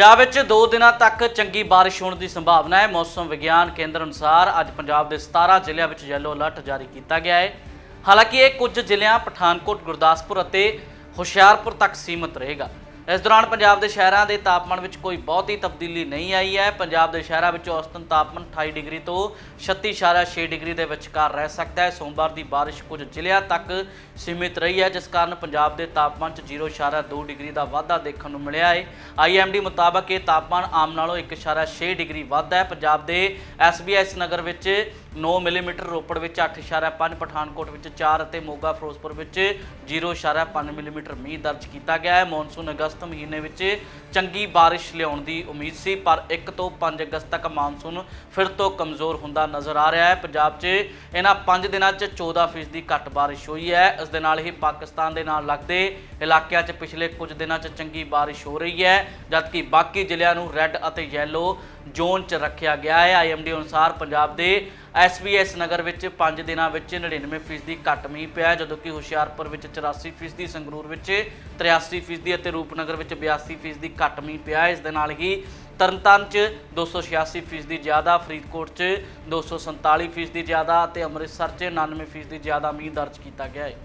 ਪੰਜਾਬ ਵਿੱਚ 2 ਦਿਨਾਂ ਤੱਕ ਚੰਗੀ ਬਾਰਿਸ਼ ਹੋਣ ਦੀ ਸੰਭਾਵਨਾ ਹੈ। ਮੌਸਮ ਵਿਗਿਆਨ ਕੇਂਦਰ ਅਨੁਸਾਰ ਅੱਜ ਪੰਜਾਬ ਦੇ 17 ਜ਼ਿਲ੍ਹਿਆਂ ਵਿੱਚ ਯੈਲੋ ਅਲਰਟ ਜਾਰੀ ਕੀਤਾ ਗਿਆ ਹੈ। ਹਾਲਾਂਕਿ ਇਹ ਕੁਝ ਜ਼ਿਲ੍ਹਿਆਂ ਪਠਾਨਕੋਟ, ਗੁਰਦਾਸਪੁਰ ਅਤੇ ਹੁਸ਼ਿਆਰਪੁਰ ਤੱਕ ਸੀਮਤ ਰਹੇਗਾ। ਇਸ ਦੌਰਾਨ ਪੰਜਾਬ ਦੇ ਸ਼ਹਿਰਾਂ ਦੇ ਤਾਪਮਾਨ ਵਿੱਚ ਕੋਈ ਬਹੁਤੀ ਤਬਦੀਲੀ ਨਹੀਂ ਆਈ ਹੈ। ਪੰਜਾਬ ਦੇ ਸ਼ਹਿਰਾਂ ਵਿੱਚ ਔਸਤਨ ਤਾਪਮਾਨ 28 ਡਿਗਰੀ ਤੋਂ 36.6 ਡਿਗਰੀ ਦੇ ਵਿਚਕਾਰ ਰਹਿ ਸਕਦਾ ਹੈ। ਸੋਮਵਾਰ ਦੀ ਬਾਰਿਸ਼ ਕੁਝ ਜ਼ਿਲ੍ਹਿਆਂ ਤੱਕ ਸੀਮਿਤ ਰਹੀ ਹੈ, ਜਿਸ ਕਾਰਨ ਪੰਜਾਬ ਦੇ ਤਾਪਮਾਨ 'ਚ 0.2 ਡਿਗਰੀ ਦਾ ਵਾਧਾ ਦੇਖਣ ਨੂੰ ਮਿਲਿਆ ਹੈ। ਆਈਐਮਡੀ ਮੁਤਾਬਕ ਇਹ ਤਾਪਮਾਨ ਆਮ ਨਾਲੋਂ 1.6 ਡਿਗਰੀ ਵੱਧ ਹੈ। ਪੰਜਾਬ ਦੇ ਐਸਬੀਐਸ ਨਗਰ ਵਿੱਚ 9 ਮਿਲੀਮੀਟਰ ਰੋਪੜ ਵਿੱਚ 8.5 ਪਠਾਨਕੋਟ ਵਿੱਚ 4 ਅਤੇ ਮੋਗਾ ਫਿਰੋਜ਼ਪੁਰ ਵਿੱਚ 0.5 ਮਿਲੀਮੀਟਰ ਮੀਂਹ ਦਰਜ ਕੀਤਾ ਗਿਆ ਹੈ। ਮੌਨਸੂਨ ਅਗਸਤ ਮਹੀਨੇ ਵਿੱਚ ਚੰਗੀ ਬਾਰਿਸ਼ ਲਿਆਉਣ ਦੀ ਉਮੀਦ ਸੀ, ਪਰ 1 ਤੋਂ 5 ਅਗਸਤ ਤੱਕ ਮੌਨਸੂਨ ਫਿਰ ਤੋਂ ਕਮਜ਼ੋਰ ਹੁੰਦਾ ਨਜ਼ਰ ਆ ਰਿਹਾ ਹੈ। ਪੰਜਾਬ 'ਚ ਇਹਨਾਂ 5 ਦਿਨਾਂ 'ਚ 14% ਦੀ ਘੱਟ ਬਾਰਿਸ਼ ਹੋਈ ਹੈ। ਇਸ ਦੇ ਨਾਲ ਹੀ ਪਾਕਿਸਤਾਨ ਦੇ ਨਾਲ ਲੱਗਦੇ ਇਲਾਕਿਆਂ 'ਚ ਪਿਛਲੇ ਕੁਝ ਦਿਨਾਂ 'ਚ ਚੰਗੀ ਬਾਰਿਸ਼ ਹੋ ਰਹੀ ਹੈ, ਜਦਕਿ ਬਾਕੀ ਜ਼ਿਲ੍ਹਿਆਂ ਨੂੰ ਰੈੱਡ ਅਤੇ ਯੈਲੋ ਜ਼ੋਨ 'ਚ ਰੱਖਿਆ ਗਿਆ ਹੈ। ਆਈਐਮਡੀ ਅਨੁਸਾਰ ਪੰਜਾਬ ਦੇ ਐਸਬੀਐਸ ਨਗਰ ਵਿੱਚ 5 ਦਿਨਾਂ ਵਿੱਚ 99% ਘੱਟ ਮੀਂਹ ਪਿਆ, ਜਦੋਂ ਕਿ ਹੁਸ਼ਿਆਰਪੁਰ ਵਿੱਚ 84% ਸੰਗਰੂਰ ਵਿੱਚ 83% ਅਤੇ ਰੂਪਨਗਰ ਵਿੱਚ 82% ਘੱਟ ਮੀਂਹ ਪਿਆ। ਇਸ ਦੇ ਨਾਲ ਹੀ ਤਰਨਤਾਰਨ 'ਚ 286% ਦੀ ਜ਼ਿਆਦਾ, ਫਰੀਦਕੋਟ 'ਚ 247% ਦੀ ਜ਼ਿਆਦਾ ਅਤੇ ਅੰਮ੍ਰਿਤਸਰ 'ਚ 99% ਜ਼ਿਆਦਾ ਮੀਂਹ ਦਰਜ ਕੀਤਾ ਗਿਆ ਹੈ।